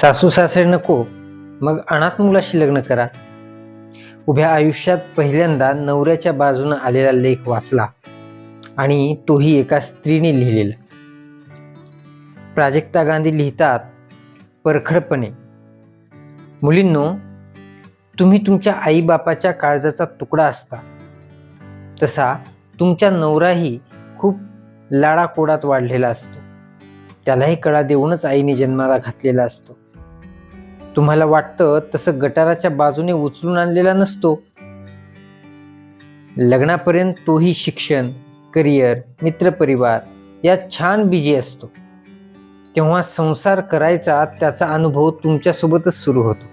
सासू सासरे नको मग अनाथ मुलाशी लग्न करा. उभ्या आयुष्यात पहिल्यांदा नवऱ्याच्या बाजूनं आलेला लेख वाचला आणि तोही एका स्त्रीने लिहिलेला. प्राजक्ता गांधी लिहितात परखडपणे मुलींनो तुम्ही तुमच्या आईबापाच्या काळजाचा तुकडा असता. तसा तुमचा नवराही खूप लाडाकोडात वाढलेला असतो. त्यालाही कळा देऊनच आईने जन्माला घातलेला असतो. तुम्हाला वाटतं तसं गटाराच्या बाजूने उचलून आणलेला नसतो. लग्नापर्यंत तोही शिक्षण करिअर मित्रपरिवार यात छान बिजी असतो. तेव्हा संसार करायचा त्याचा अनुभव तुमच्यासोबतच सुरू होतो.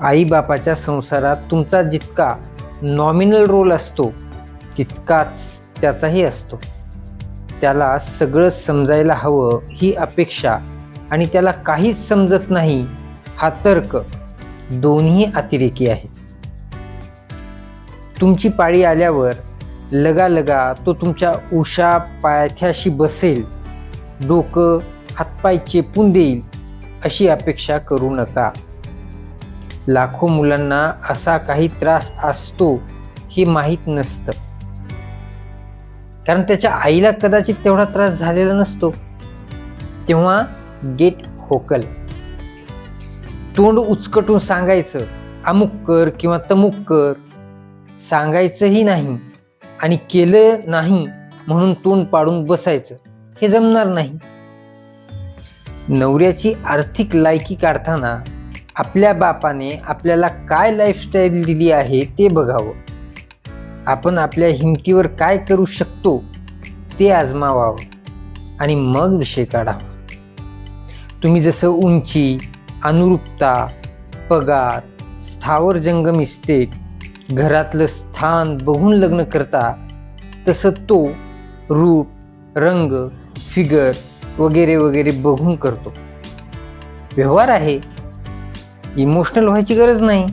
आईबापाच्या संसारात तुमचा जितका नॉमिनल रोल असतो तितकाच त्याचाही असतो. त्याला सगळं समजायला हवं ही अपेक्षा आणि त्याला काहीच समजत नाही हा तर्क दोन्ही अतिरेकी आहेत तुमची पाळी आल्यावर लगालगा तो तुमच्या उषा पायथ्याशी बसेल डोकं हातपाय चेपून देईल अशी अपेक्षा करू नका. लाखो मुलांना असा काही त्रास असतो हे माहीत नसतं. कारण त्याच्या आईला कदाचित तेवढा त्रास झालेला नसतो. तेव्हा गेट होकल. तोंड उचकटून सांगायचं अमुक कर किंवा तमुक कर. सांगायचंही नाही आणि केलं नाही म्हणून तोंड पाडून बसायचं हे जमणार नाही. नवऱ्याची आर्थिक लायकी काढताना आपल्या बापाने आपल्याला काय लाईफस्टाईल दिली आहे ते बघावं. आपण आपल्या हिमतीवर काय करू शकतो ते आजमावावं आणि मग विषय काढावा. तुम्ही जसं उंची अनुरूपता पगार स्थावर जंगम इस्टेट घरातलं स्थान बघून लग्न करता तसं तो रूप रंग फिगर वगैरे वगैरे बघून करतो. व्यवहार आहे. इमोशनल व्हायची गरज नाही.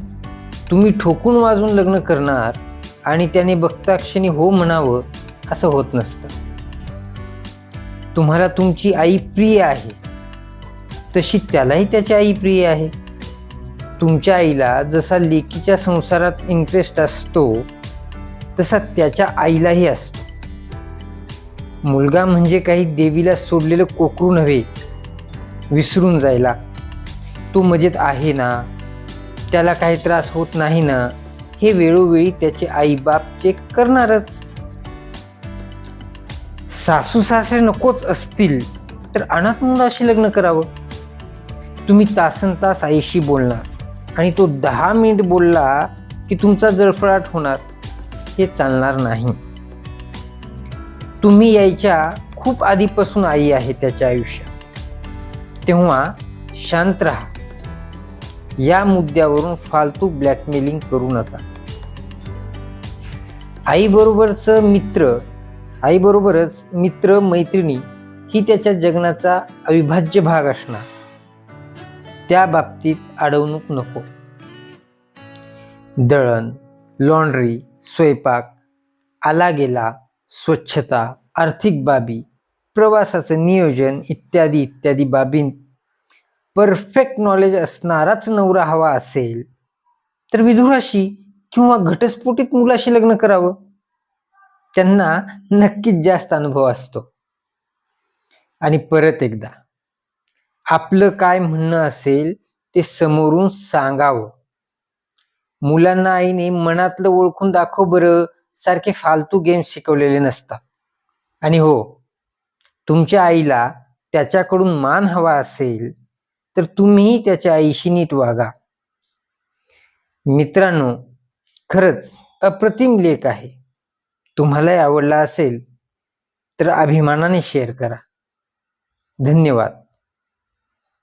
तुम्ही ठोकून वाजून लग्न करणार आणि त्याने बघता क्षणी हो म्हणावं असं होत नसतं. तुम्हाला तुमची आई प्रिय आहे. तशी त्यालाही त्याची आई प्रिय आहे. तुमच्या आईला जसा लेकीच्या संसारात इंटरेस्ट असतो तसा त्याच्या आईलाही असतो. मुलगा म्हणजे काही देवीला सोडलेलं कोकरू नव्हे विसरून जायला. तो मजेत आहे ना? त्याला काही त्रास होत नाही ना? हे वेळोवेळी त्याचे आईबाप चेक करणारच. सासू सासरे नकोच असतील तर अनाथ मुलाशी लग्न करावं. तुम्ही तासन तास आईशी बोलणार आणि तो दहा मिनिट बोलला की तुमचा जळफळाट होणार. हे चालणार नाही. तुम्ही यायच्या खूप आधीपासून आई आहे त्याच्या आयुष्यात. तेव्हा शांत राहा. या मुद्द्यावरून फालतू ब्लॅकमेलिंग करू नका. आईबरोबरचं मित्र आईबरोबरच मित्र मैत्रिणी ही त्याच्या जगण्याचा अविभाज्य भाग असणार. त्या बाबतीत अडवणूक नको. दळण लॉन्ड्री स्वयंपाक आला गेला स्वच्छता आर्थिक बाबी प्रवासाचं नियोजन इत्यादी इत्यादी बाबीं. परफेक्ट नॉलेज असणाराच नवरा हवा असेल तर विधुराशी किंवा घटस्फोटित मुलाशी लग्न करावं. त्यांना नक्कीच जास्त अनुभव असतो. आणि परत एकदा आपलं काय म्हणणं असेल ते समोरून सांगावं. मुलांना आईने मनातलं ओळखून दाखव बरं. सारखे फालतू गेम्स शिकवलेले नसतात. आणि हो तुमच्या आईला त्याच्याकडून मान हवा असेल तर तुम्हीही त्याच्या आईशी नीट वागा. मित्रांनो खरंच अप्रतिम लेख आहे. तुम्हालाही आवडला असेल तर अभिमानाने शेअर करा. धन्यवाद.